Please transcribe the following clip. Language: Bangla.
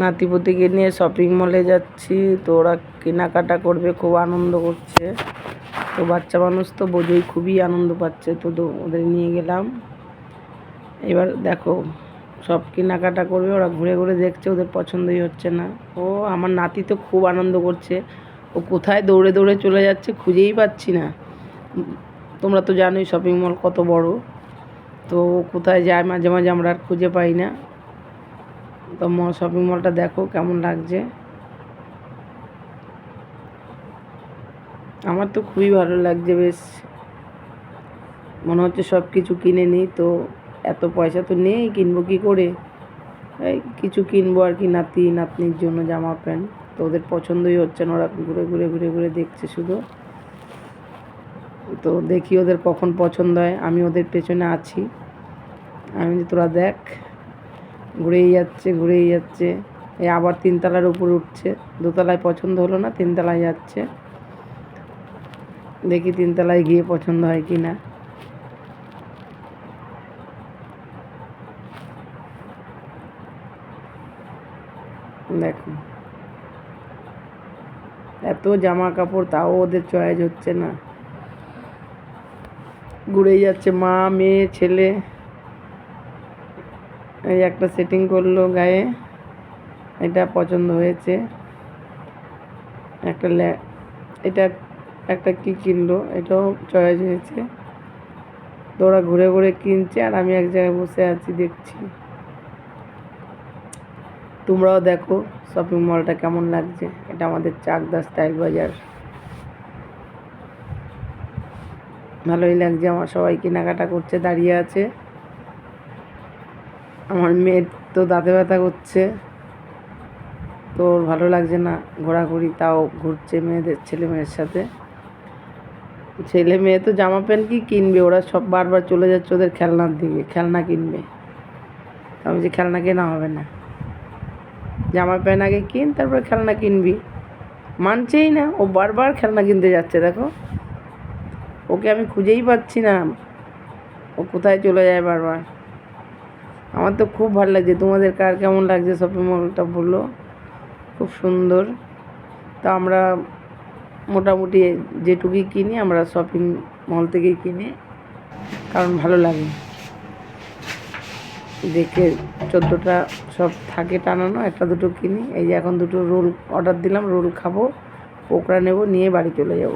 নাতিপুতিকে নিয়ে শপিং মলে যাচ্ছি। তো ওরা কেনাকাটা করবে, খুব আনন্দ করছে। তো বাচ্চা মানুষ তো বোঝেই, খুবই আনন্দ পাচ্ছে। তো ওদের নিয়ে গেলাম। এবার দেখো, সব কেনাকাটা করবে, ওরা ঘুরে ঘুরে দেখছে, ওদের পছন্দই হচ্ছে না। ও, আমার নাতি তো খুব আনন্দ করছে। ও কোথায় দৌড়ে দৌড়ে চলে যাচ্ছে খুঁজেই পাচ্ছি না। তোমরা তো জানোই শপিং মল কত বড়। তো কোথায় যায় মাঝে মাঝে আমরা আর খুঁজে পাই না। তো শপিং মলটা দেখো কেমন লাগছে। আমার তো খুবই ভালো লাগছে বেশ। মনে হচ্ছে সব কিছু কিনে নিই, তো এত পয়সা তো নেই, কিনবো কি করে? এই কিছু কিনবো আর কি, নাতি, নাতনির জন্য জামা, প্যান্ট। তো ওদের পছন্দই হচ্ছে না, ওরা ঘুরে ঘুরে ঘুরে ঘুরে দেখছে শুধু। তো দেখি ওদের কখন পছন্দ হয়, আমি ওদের পেছনে আছি। আমি তোরা দেখ। ঘুরেই যাচ্ছে ঘুরেই যাচ্ছে। এই আবার তিনতলার উপরে উঠছে। দোতলায় পছন্দ হলো না, তিনতলায় যাচ্ছে। দেখি তিনতলায় গিয়ে পছন্দ হয় কি না দেখো। এত জামা কাপড় তাও ওদের চয়েস হচ্ছে না। ঘুরেই যাচ্ছে মা, মেয়ে, ছেলে। এই একটা সেটিং করল গায়ে। এটা পছন্দ হয়েছে। একটা এটা একটা কি কিনলো? এটাও চয়েস হয়েছে। তো ওরা ঘুরে ঘুরে কিনছে আর আমি এক জায়গায় বসে আছি, দেখছি। তোমরাও দেখো শপিং মলটা কেমন লাগছে। এটা আমাদের চাকদা স্টাইল বাজার। ভালোই লাগছে আমার সবাই কেনাকাটা করছে, দাঁড়িয়ে আছে। আমার মেয়ের তো দাঁতে ব্যথা করছে। তো ওর ভালো লাগছে না ঘোরাঘুরি, তাও ঘুরছে মেয়েদের, ছেলে মেয়ের সাথে। ছেলে মেয়ে তো জামা প্যান্ট কি কিনবে? ওরা সব বারবার চলে যাচ্ছে ওদের খেলনার দিকে, খেলনা কিনবে। আমি যে খেলনা কেনা হবে না। জামা প্যান্ট আগে কিন, তারপরে খেলনা কিনবি। মানছেই না, ও বারবার খেলনা কিনতে যাচ্ছে, দেখো। ওকে আমি খুঁজেই পাচ্ছি না। ও কোথায় চলে যায় বারবার? আমার তো খুব ভালো লাগছে। তোমাদের কার কেমন লাগছে শপিং মলটা বলল খুব সুন্দর। তো আমরা মোটামুটি যেটুকুই কিনি, আমরা শপিং মল থেকেই কিনি। কারণ ভালো লাগে। দেখে চোদ্দোটা সব থাকে টানানো, একটা দুটো কিনি। এই যে এখন দুটো রোল অর্ডার দিলাম, রোল খাব পোকড়া নেব, নিয়ে বাড়ি চলে যাব।